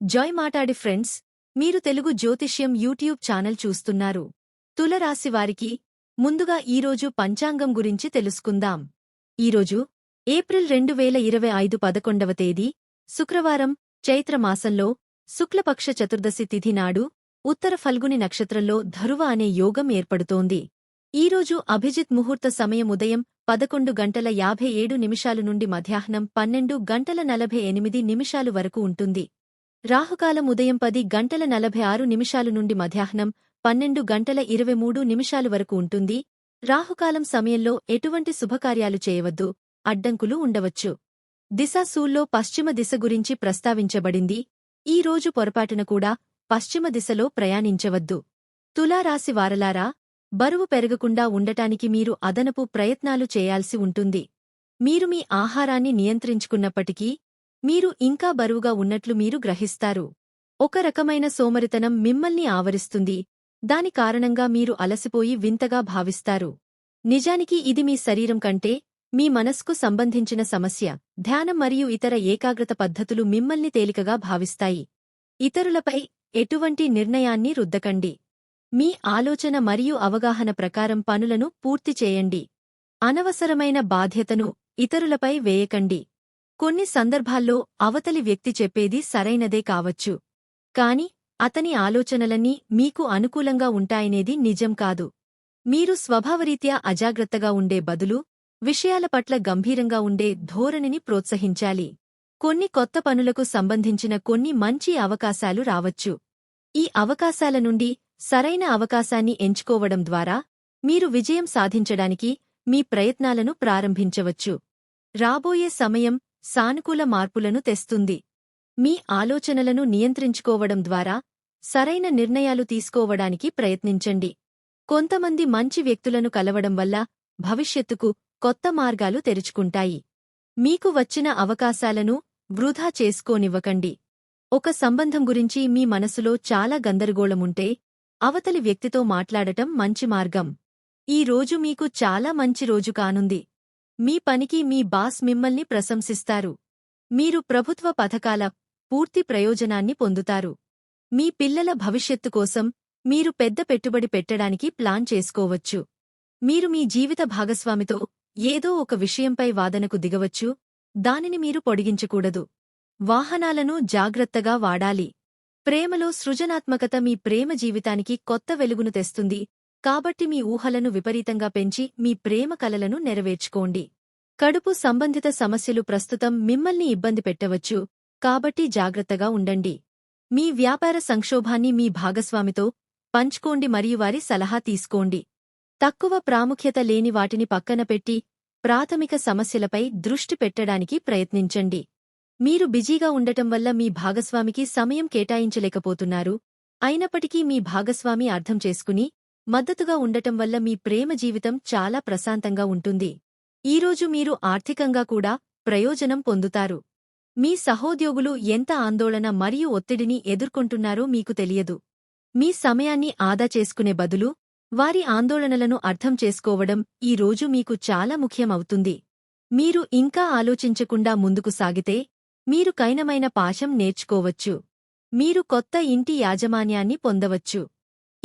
Joy మాటాడి friends మీరు తెలుగు జ్యోతిష్యం YouTube channel చూస్తున్నారు. తులరాశి వారికి ముందుగా ఈరోజు పంచాంగం గురించి తెలుసుకుందాం. ఈరోజు ఏప్రిల్ రెండు వేల ఇరవై ఐదు పదకొండవ తేదీ శుక్రవారం చైత్రమాసంలో శుక్లపక్ష చతుర్దశి తిథి నాడు ఉత్తర ఫల్గుని నక్షత్రంలో ధరువ అనే యోగం ఏర్పడుతోంది. ఈరోజు అభిజిత్ ముహూర్త సమయం ఉదయం పదకొండు గంటల యాభై ఏడు నిమిషాలు నుండి మధ్యాహ్నం పన్నెండు గంటల నలభై ఎనిమిది నిమిషాలు వరకు ఉంటుంది. రాహుకాలం ఉదయం పది గంటల నలభై ఆరు నిమిషాలు నుండి మధ్యాహ్నం పన్నెండు గంటల ఇరవై మూడు నిమిషాలు వరకు ఉంటుంది. రాహుకాలం సమయంలో ఎటువంటి శుభకార్యాలు చేయవద్దు. అడ్డంకులు ఉండవచ్చు. దిశాసూల్లో పశ్చిమ దిశ గురించి ప్రస్తావించబడింది. ఈ రోజు పొరపాటున కూడా పశ్చిమ దిశలో ప్రయాణించవద్దు. తులారాశి వారలారా బరువు పెరగకుండా ఉండటానికి మీరు అదనపు ప్రయత్నాలు చేయాల్సి ఉంటుంది. మీరు మీ ఆహారాన్ని నియంత్రించుకున్నప్పటికీ మీరు ఇంకా బరువుగా ఉన్నట్లు మీరు గ్రహిస్తారు. ఒక రకమైన సోమరితనం మిమ్మల్ని ఆవరిస్తుంది. దాని కారణంగా మీరు అలసిపోయి వింతగా భావిస్తారు. నిజానికి ఇది మీ శరీరం కంటే మీ మనస్కు సంబంధించిన సమస్య ధ్యానం మరియు ఇతర ఏకాగ్రత పద్ధతులు మిమ్మల్ని తేలికగా భావిస్తాయి. ఇతరులపై ఎటువంటి నిర్ణయాన్ని రుద్దకండి. మీ ఆలోచన మరియు అవగాహన ప్రకారం పనులను పూర్తి చేయండి. అనవసరమైన బాధ్యతను ఇతరులపై వేయకండి. కొన్ని సందర్భాల్లో అవతలి వ్యక్తి చెప్పేది సరైనదే కావచ్చు. కాని అతని ఆలోచనలన్నీ మీకు అనుకూలంగా ఉంటాయనేది నిజం కాదు. మీరు స్వభావరీత్యా అజాగ్రత్తగా ఉండే బదులు విషయాల పట్ల గంభీరంగా ఉండే ధోరణిని ప్రోత్సహించాలి. కొన్ని కొత్త పనులకు సంబంధించిన కొన్ని మంచి అవకాశాలు రావచ్చు. ఈ అవకాశాల నుండి సరైన అవకాశాన్ని ఎంచుకోవడం ద్వారా మీరు విజయం సాధించడానికి మీ ప్రయత్నాలను ప్రారంభించవచ్చు. రాబోయే సమయం సానుకూల మార్పులను తెస్తుంది. మీ ఆలోచనలను నియంత్రించుకోవడం ద్వారా సరైన నిర్ణయాలు తీసుకోవడానికి ప్రయత్నించండి. కొంతమంది మంచి వ్యక్తులను కలవడం వల్ల భవిష్యత్తుకు కొత్త మార్గాలు తెరుచుకుంటాయి. మీకు వచ్చిన అవకాశాలను వృధా చేసుకోనివ్వకండి. ఒక సంబంధం గురించి మీ మనసులో చాలా గందరగోళముంటే అవతలి వ్యక్తితో మాట్లాడటం మంచి మార్గం. ఈ రోజు మీకు చాలా మంచి రోజు కానుంది. మీ పనికి మీ బాస్ మిమ్మల్ని ప్రశంసిస్తారు. మీరు ప్రభుత్వ పథకాల పూర్తి ప్రయోజనాన్ని పొందుతారు. మీ పిల్లల భవిష్యత్తు కోసం మీరు పెద్ద పెట్టుబడి పెట్టడానికి ప్లాన్ చేసుకోవచ్చు. మీరు మీ జీవిత భాగస్వామితో ఏదో ఒక విషయంపై వాదనకు దిగవచ్చు. దానిని మీరు పొడిగించకూడదు. వాహనాలను జాగ్రత్తగా వాడాలి. ప్రేమలో సృజనాత్మకత మీ ప్రేమ జీవితానికి కొత్త వెలుగును తెస్తుంది. కాబట్టి మీ ఊహలను విపరీతంగా పెంచి మీ ప్రేమ కలలను నెరవేర్చుకోండి. కడుపు సంబంధిత సమస్యలు ప్రస్తుతం మిమ్మల్ని ఇబ్బంది పెట్టవచ్చు కాబట్టి జాగ్రత్తగా ఉండండి. మీ వ్యాపార సంక్షోభాన్ని మీ భాగస్వామితో పంచుకోండి మరియు వారి సలహా తీసుకోండి. తక్కువ ప్రాముఖ్యత లేని వాటిని పక్కన పెట్టి ప్రాథమిక సమస్యలపై దృష్టి పెట్టడానికి ప్రయత్నించండి. మీరు బిజీగా ఉండటం వల్ల మీ భాగస్వామికి సమయం కేటాయించలేకపోతున్నారు. అయినప్పటికీ మీ భాగస్వామి అర్థం చేసుకుని మద్దతుగా ఉండటం వల్ల మీ ప్రేమ జీవితం చాలా ప్రశాంతంగా ఉంటుంది. ఈరోజు మీరు ఆర్థికంగా కూడా ప్రయోజనం పొందుతారు. మీ సహోద్యోగులు ఎంత ఆందోళన మరియు ఒత్తిడిని ఎదుర్కొంటున్నారో మీకు తెలియదు. మీ సమయాన్ని ఆదా చేసుకునే బదులు వారి ఆందోళనలను అర్థం చేసుకోవడం ఈ రోజు మీకు చాలా ముఖ్యమవుతుంది. మీరు ఇంకా ఆలోచించకుండా ముందుకు సాగితే మీరు కైనమైన పాశం నేర్చుకోవచ్చు. మీరు కొత్త ఇంటి యాజమాన్యాన్ని పొందవచ్చు.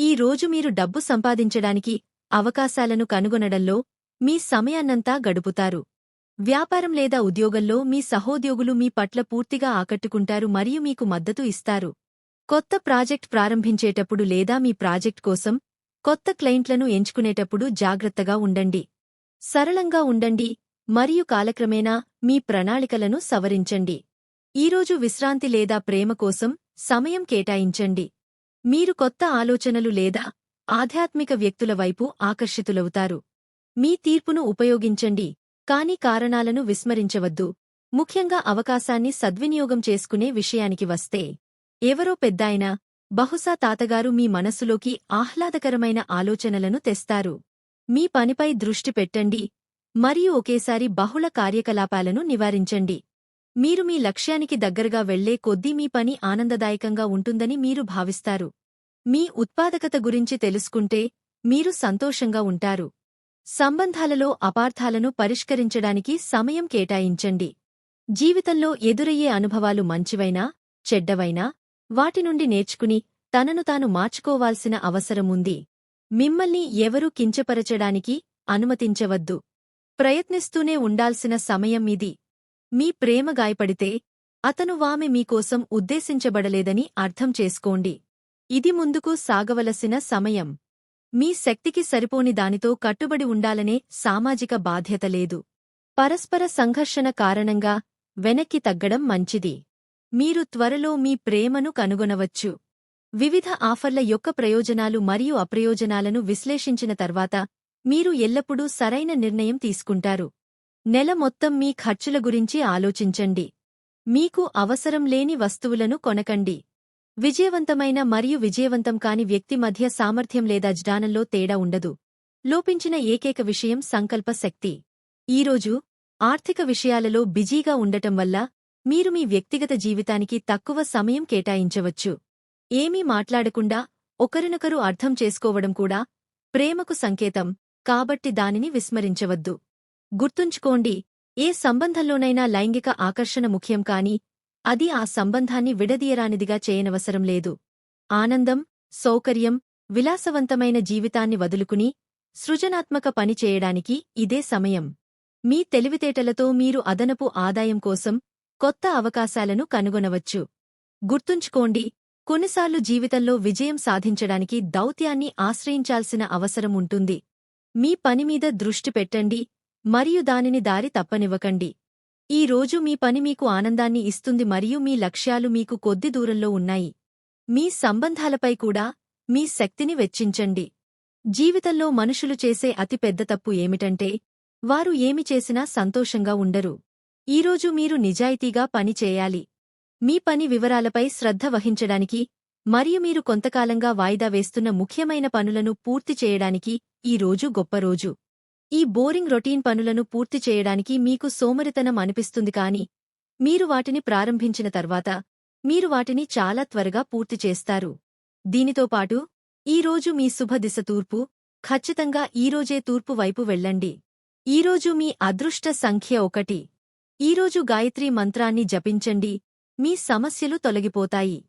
ఈ రోజు మీరు డబ్బు సంపాదించడానికి అవకాశాలను కనుగొనడంలో మీ సమయాన్నంతా గడుపుతారు. వ్యాపారం లేదా ఉద్యోగంలో మీ సహోద్యోగులు మీ పట్ల పూర్తిగా ఆకట్టుకుంటారు మరియు మీకు మద్దతు ఇస్తారు. కొత్త ప్రాజెక్ట్ ప్రారంభించేటప్పుడు లేదా మీ ప్రాజెక్ట్ కోసం కొత్త క్లయింట్లను ఎంచుకునేటప్పుడు జాగ్రత్తగా ఉండండి. సరళంగా ఉండండి మరియు కాలక్రమేణా మీ ప్రణాళికలను సవరించండి. ఈరోజు విశ్రాంతి లేదా ప్రేమ కోసం సమయం కేటాయించండి. మీరు కొత్త ఆలోచనలు లేదా ఆధ్యాత్మిక వ్యక్తుల వైపు ఆకర్షితులవుతారు. మీ తీర్పును ఉపయోగించండి కాని కారణాలను విస్మరించవద్దు. ముఖ్యంగా అవకాశాన్ని సద్వినియోగం చేసుకునే విషయానికి వస్తే ఎవరో పెద్దాయన బహుశా తాతగారు మీ మనస్సులోకి ఆహ్లాదకరమైన ఆలోచనలను తెస్తారు. మీ పనిపై దృష్టి పెట్టండి మరియు ఒకేసారి బహుళ కార్యకలాపాలను నివారించండి. మీరు మీ లక్ష్యానికి దగ్గరగా వెళ్ళే కొద్దీ మీ పని ఆనందదాయకంగా ఉంటుందని మీరు భావిస్తారు. మీ ఉత్పాదకత గురించి తెలుసుకుంటే మీరు సంతోషంగా ఉంటారు. సంబంధాలలో అపార్థాలను పరిష్కరించడానికి సమయం కేటాయించండి. జీవితంలో ఎదురయ్యే అనుభవాలు మంచివైనా చెడ్డవైనా వాటి నుండి నేర్చుకుని తనను తాను మార్చుకోవాల్సిన అవసరముంది మిమ్మల్ని ఎవరూ కించపరచడానికి అనుమతించవద్దు. ప్రయత్నిస్తూనే ఉండాల్సిన సమయం ఇది. మీ ప్రేమ గాయపడితే అతను వామె మీకోసం ఉద్దేశించబడలేదని అర్థం చేసుకోండి. ఇది ముందుకు సాగవలసిన సమయం. మీ శక్తికి సరిపోని దానితో కట్టుబడి ఉండాలనే సామాజిక బాధ్యత లేదు. పరస్పర సంఘర్షణ కారణంగా వెనక్కి తగ్గడం మంచిది. మీరు త్వరలో మీ ప్రేమను కనుగొనవచ్చు. వివిధ ఆఫర్ల యొక్క ప్రయోజనాలు మరియు అప్రయోజనాలను విశ్లేషించిన తర్వాత మీరు ఎల్లప్పుడూ సరైన నిర్ణయం తీసుకుంటారు. నెల మొత్తం మీ ఖర్చుల గురించి ఆలోచించండి. మీకు అవసరం లేని వస్తువులను కొనకండి. విజయవంతమైన మరియు విజయవంతం కాని వ్యక్తి మధ్య సామర్థ్యం లేదా జ్ఞానంలో తేడా ఉండదు. లోపించిన ఏకైక విషయం సంకల్ప శక్తి. ఈరోజు ఆర్థిక విషయాలలో బిజీగా ఉండటం వల్ల మీరు మీ వ్యక్తిగత జీవితానికి తక్కువ సమయం కేటాయించవచ్చు. ఏమీ మాట్లాడకుండా ఒకరినొకరు అర్థం చేసుకోవడం కూడా ప్రేమకు సంకేతం కాబట్టి దానిని విస్మరించవద్దు. గుర్తుంచుకోండి ఏ సంబంధంలోనైనా లైంగిక ఆకర్షణ ముఖ్యం కాని అది ఆ సంబంధాన్ని విడదీయరానిదిగా చేయనవసరం లేదు. ఆనందం సౌకర్యం విలాసవంతమైన జీవితాన్ని వదులుకుని సృజనాత్మక పని చేయడానికి ఇదే సమయం. మీ తెలివితేటలతో మీరు అదనపు ఆదాయం కోసం కొత్త అవకాశాలను కనుగొనవచ్చు. గుర్తుంచుకోండి కొన్నిసార్లు జీవితంలో విజయం సాధించడానికి దౌత్యాన్ని ఆశ్రయించాల్సిన అవసరం ఉంటుంది. మీ పనిమీద దృష్టి పెట్టండి మరియు దానిని దారి తప్పనివ్వకండి. ఈ రోజు మీ పని మీకు ఆనందాన్ని ఇస్తుంది మరియు మీ లక్ష్యాలు మీకు కొద్ది దూరంలో ఉన్నాయి. మీ సంబంధాలపై కూడా మీ శక్తిని వెచ్చించండి. జీవితంలో మనుషులు చేసే అతిపెద్ద తప్పు ఏమిటంటే వారు ఏమి చేసినా సంతోషంగా ఉండరు. ఈరోజు మీరు నిజాయితీగా పని చేయాలి. మీ పని వివరాలపై శ్రద్ధ వహించడానికి మరియు మీరు కొంతకాలంగా వాయిదా వేస్తున్న ముఖ్యమైన పనులను పూర్తి చేయడానికి ఈ రోజు గొప్ప రోజు. ఈ బోరింగ్ రొటీన్ పనులను పూర్తి చేయడానికి మీకు సోమరితనం అనిపిస్తుంది కాని మీరు వాటిని ప్రారంభించిన తర్వాత మీరు వాటిని చాలా త్వరగా పూర్తి చేస్తారు. దీనితో పాటు ఈరోజు మీ శుభదిశ తూర్పు ఖచ్చితంగా ఈరోజే తూర్పు వైపు వెళ్ళండి. ఈరోజు మీ అదృష్ట సంఖ్య ఒకటి. ఈరోజు గాయత్రీ మంత్రాన్ని జపించండి. మీ సమస్యలు తొలగిపోతాయి.